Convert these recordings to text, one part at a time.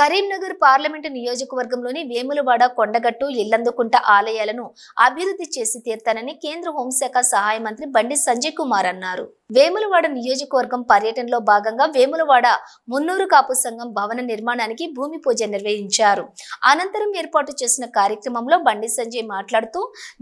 Karimnagar parliament నియోజకవర్గంలోని వేములవాడ కొండగట్టు ఇల్లందుకుంట ఆలయాలను అభివృద్ధి చేసి తీర్తానని కేంద్ర హోంశాఖ సహాయ మంత్రి బండి సంజయ్ కుమార్ అన్నారు. వేములవాడ నియోజకవర్గం పర్యటనలో భాగంగా వేములవాడ మున్నూరు కాపు సంఘం భవన నిర్మాణానికి భూమి పూజ నిర్వహించారు. అనంతరం ఏర్పాటు చేసిన కార్యక్రమంలో బండి సంజయ్ మాట్లాడుతూ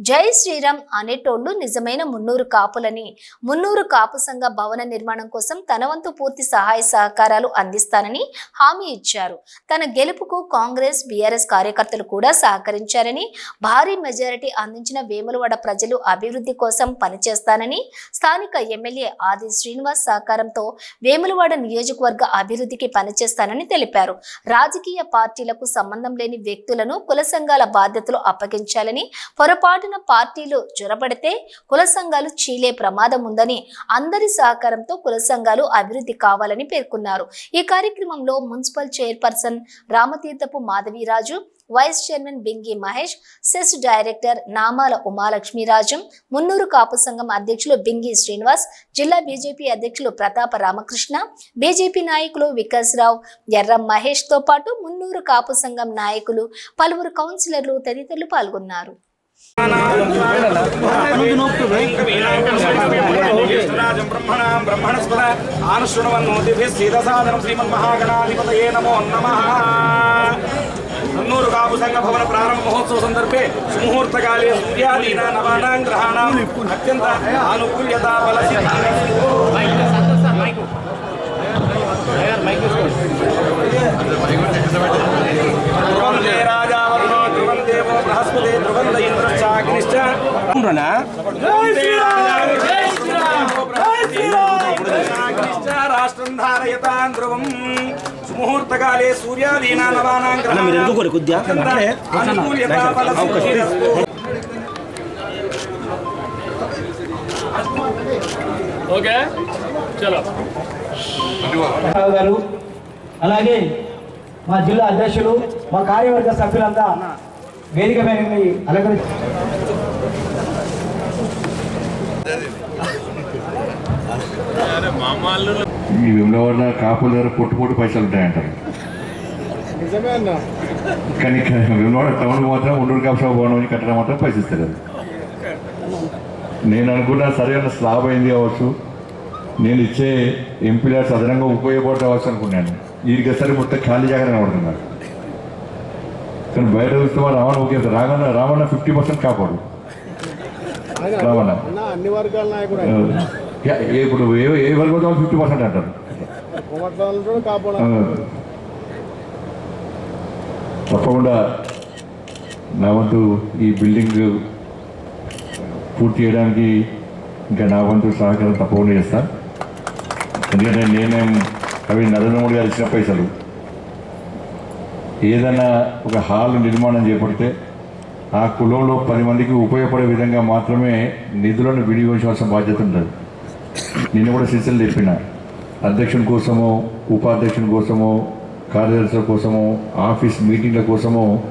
జై శ్రీరామ్ అనేటోళ్ళు నిజమైన మున్నూరు కాపులని మున్నూరు కాపు సంఘ భవన నిర్మాణం కోసం తన వంతు పూర్తి సహాయ సహకారాలు అందిస్తానని హామీ ఇచ్చారు. తన గెలుపుకు కాంగ్రెస్ బీఆర్ఎస్ కార్యకర్తలు కూడా సహకరించారని భారీ మెజారిటీ అందించిన వేములవాడ ప్రజలు అభివృద్ధి కోసం పనిచేస్తానని స్థానిక ఎమ్మెల్యే ఆది శ్రీనివాస్ సహకారంతో వేములవాడ నియోజకవర్గ అభివృద్ధికి పనిచేస్తానని తెలిపారు. రాజకీయ పార్టీలకు సంబంధం లేని వ్యక్తులను కుల సంఘాల బాధ్యతలు అప్పగించాలని పొరపాటున పార్టీలు జొరబడితే కుల సంఘాలు చీలే ప్రమాదం ఉందని అందరి సహకారంతో కుల సంఘాలు అభివృద్ధి కావాలని పేర్కొన్నారు. ఈ కార్యక్రమంలో municipal chairperson Ramatheerthapu Madhaviraju vice chairman Bingi Mahesh CESS director Namala Umalakshmiraju Munnuru కాపు సంఘం అధ్యక్షులు బింగి శ్రీనివాస్ జిల్లా బీజేపీ అధ్యక్షులు ప్రతాప రామకృష్ణ బీజేపీ నాయకులు వికాస్ రావు ఎర్రం మహేష్తో పాటు మున్నూరు కాపు సంఘం నాయకులు పలువురు కౌన్సిలర్లు తదితరులు పాల్గొన్నారు. బ్రహ్మణాం బ్రహ్మణస్పద ఆనుశృణవన్నోతిభిः సీదసాదనం శ్రీమన్మహాగణాధిపతయే నమో నమః నన్నూరు కాపు సంఘ భవన ప్రారంభ మహోత్సవ సందర్భే సుముహూర్తకాలే సూర్యాదీనా నవానాం గ్రహాణం అత్యంత ఆనుకూల్యతా బల ధ్రువం ధ్రువం దేవో బృహస్పతి ధ్రువం ద ఇంద్రశ్చాగ్నిశ్చ రాష్ట్రం ధారయతాం ధ్రువం సుముహూర్తకాలే సూర్యాదీనా నవానాం ఓకే చలో గారు అలాగే మా జిల్లా అధ్యక్షులు మా కార్యవర్గ సభ్యులంతా వేదిక మీద నుండి అలంకరి ఈ విమలవాడ కాపుల దగ్గర పొట్టు పొట్టు పైసలు ఉంటాయంటారు. కానీ విమలవాడ టౌన్ మాత్రం ఉండూరు కాపు భవనం కట్టడం మాత్రం పైసలు ఇస్తారు నేను అనుకున్నా సరైన స్లాబ్ అయింది కావచ్చు. నేను ఇచ్చే ఎంపీలాట్స్ అదనంగా ఉపయోగపడతా కావచ్చు అనుకున్నాను. వీరికి సరే మొత్తం ఖాళీ జాగా కనబడుతున్నారు. కానీ బయట చూస్తే మా Ravana okay Raganna Ravana fifty percent కాపాడు రావణ. అన్న అన్ని వర్గాల నాయకుడు ఇప్పుడు ఏ ఫిఫ్టీ పర్సెంట్ అంటారు. తప్పకుండా నా వంతు ఈ బిల్డింగ్ పూర్తి చేయడానికి ఇంకా నా వంతు సహకారం తప్పకుండా చేస్తా. ఎందుకంటే నేనేం అవి నరేంద్ర మోడీ గారు ఇచ్చిన పైసలు. ఏదైనా ఒక హాల్ నిర్మాణం చేపడితే ఆ కులంలో పది మందికి ఉపయోగపడే విధంగా మాత్రమే నిధులను వినియోగించాల్సిన బాధ్యత ఉంటుంది. నిన్న కూడా శిక్షలు చెప్పిన. అధ్యక్షుని కోసమో ఉపాధ్యక్షుని కోసమో కార్యదర్శుల కోసమో ఆఫీస్ మీటింగ్ల కోసమో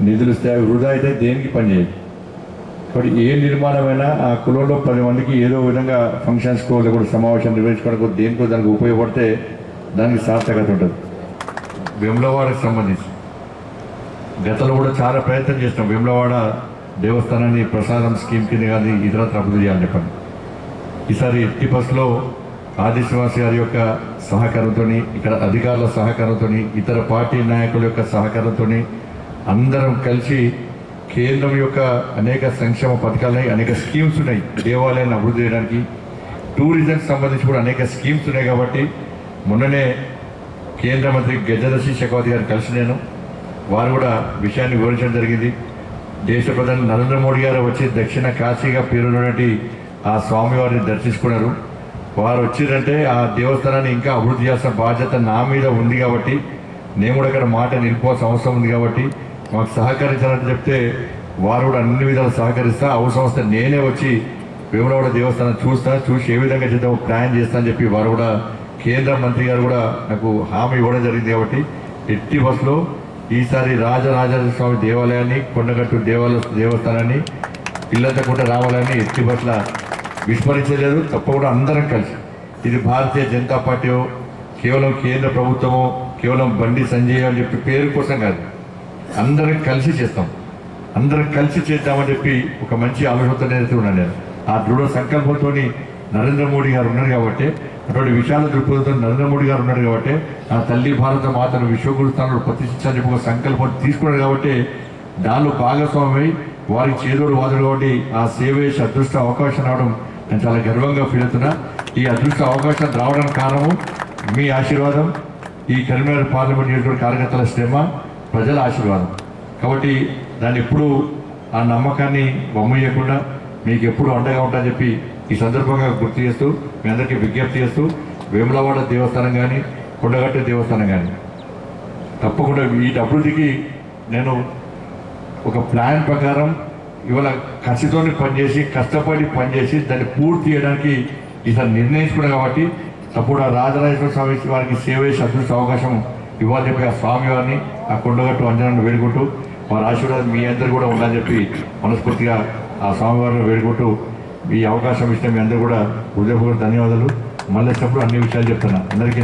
నిధులు ఇస్తే అవి వృధా అయితే దేనికి పనిచేయదు కాబట్టి ఏ నిర్మాణమైనా ఆ కులంలో పది మందికి ఏదో విధంగా ఫంక్షన్స్కో లేకపోతే సమావేశం నిర్వహించుకోవడానికి దేనికో దానికి ఉపయోగపడితే దానికి సార్థకత ఉంటుంది. వెమ్లవాడకి సంబంధించి. గతంలో కూడా చాలా ప్రయత్నం చేసినాం. వెమ్లవాడ దేవస్థానాన్ని ప్రసాదం స్కీమ్ కింద కానీ ఇతరత్ర అభివృద్ధి చేయాలని చెప్పండి. ఈసారి ఎట్టి బస్లో ఆదిశ్వాసి గారి యొక్క సహకారంతో ఇక్కడ అధికారుల సహకారంతో ఇతర పార్టీ నాయకుల యొక్క సహకారంతో అందరం కలిసి కేంద్రం యొక్క అనేక సంక్షేమ పథకాలని అనేక స్కీమ్స్ ఉన్నాయి. దేవాలయాన్ని అభివృద్ధి చేయడానికి టూరిజంకి సంబంధించి కూడా అనేక స్కీమ్స్ ఉన్నాయి కాబట్టి మొన్ననే కేంద్ర మంత్రి గజదర్శి శెఖావతి గారు కలిసి నేను వారు కూడా విషయాన్ని వివరించడం జరిగింది. దేశ ప్రధాని నరేంద్ర మోడీ గారు వచ్చి దక్షిణ కాశీగా పేరున్నటువంటి ఆ స్వామివారిని దర్శించుకున్నారు. వారు వచ్చిరంటే ఆ దేవస్థానాన్ని ఇంకా అభివృద్ధి చేసిన బాధ్యత నా మీద ఉంది కాబట్టి నేను కూడా ఇక్కడ మాట నిలిపోవాల్సిన అవసరం ఉంది కాబట్టి మాకు సహకరించాలని చెప్తే వారు కూడా అన్ని విధాలు సహకరిస్తా అవసరం వస్తే నేనే వచ్చి వేములవాడ దేవస్థానం చూస్తా చూసి ఏ విధంగా చేద్దామో ప్లాన్ చేస్తా అని చెప్పి వారు కూడా కేంద్ర మంత్రి గారు కూడా నాకు హామీ ఇవ్వడం జరిగింది కాబట్టి ఎట్టి బస్సులో ఈసారి రాజరాజేశ్వర స్వామి దేవాలయాన్ని కొండగట్టు దేవాలయ దేవస్థానాన్ని ఇల్లంతకుంట రావాలని ఎట్టి బస్సుల విస్మరించలేదు తప్పకుండా అందరం కలిసి. ఇది భారతీయ జనతా పార్టీ కేవలం కేంద్ర ప్రభుత్వము కేవలం బండి సంజయ్ అని చెప్పి పేరు కోసం కాదు. అందరం కలిసి చేస్తాం. అందరం కలిసి చేద్దామని చెప్పి ఒక మంచి ఆలోచనతో నేనైతే నేను. ఆ దృఢ సంకల్పంతో నరేంద్ర మోడీ గారు ఉన్నారు కాబట్టి అటువంటి విశాల దృక్పథంతో నరేంద్ర మోడీ గారు ఉన్నారు కాబట్టి ఆ తల్లి భారత మాతను విశ్వగురు స్థానంలో ప్రతిష్ఠించాలని చెప్పి ఒక సంకల్పం తీసుకున్నారు కాబట్టి దానిలో భాగస్వామి వారికి చేదోడు వాదుడు కాబట్టి ఆ సేవ అదృష్ట అవకాశం రావడం నేను చాలా గర్వంగా ఫీల్ అవుతున్నా. ఈ అదృష్ట అవకాశం రావడానికి కారణము మీ ఆశీర్వాదం ఈ కరీంనగర్ పార్లమెంట్ నియోజకవర్గ కార్యకర్తల శ్రమ ప్రజల ఆశీర్వాదం. కాబట్టి దాన్ని ఎప్పుడు ఆ నమ్మకాన్ని బొమ్మయ్యకుండా మీకు ఎప్పుడు అండగా ఉంటాఅని చెప్పి ఈ సందర్భంగా గుర్తు చేస్తూ మీ అందరికీ విజ్ఞప్తి చేస్తూ వేములవాడ దేవస్థానం కానీ కొండగట్ట దేవస్థానం కానీ తప్పకుండా వీటి అభివృద్ధికి నేను ఒక ప్లాన్ ప్రకారం ఇవాళ కసితో పనిచేసి కష్టపడి పనిచేసి దాన్ని పూర్తి చేయడానికి ఇతను నిర్ణయించుకున్నాం కాబట్టి తప్పుడు ఆ రాజరాజేశ్వర స్వామి వారికి సేవ చేసి అదృష్ట అవకాశం ఇవ్వాలని చెప్పి ఆ స్వామి వారిని ఆ కొండగట్టు అంజనాన్ని వేడుకుంటూ వారి ఆశీర్వాదం మీ అందరు కూడా ఉండాలని చెప్పి మనస్ఫూర్తిగా ఆ స్వామివారిని వేడుకుంటూ ఈ అవకాశం ఇచ్చిన మీ అందరూ కూడా హృదయపూర్వక ధన్యవాదాలు. మళ్ళీ అన్ని విషయాలు చెప్తున్నా. అందరికీ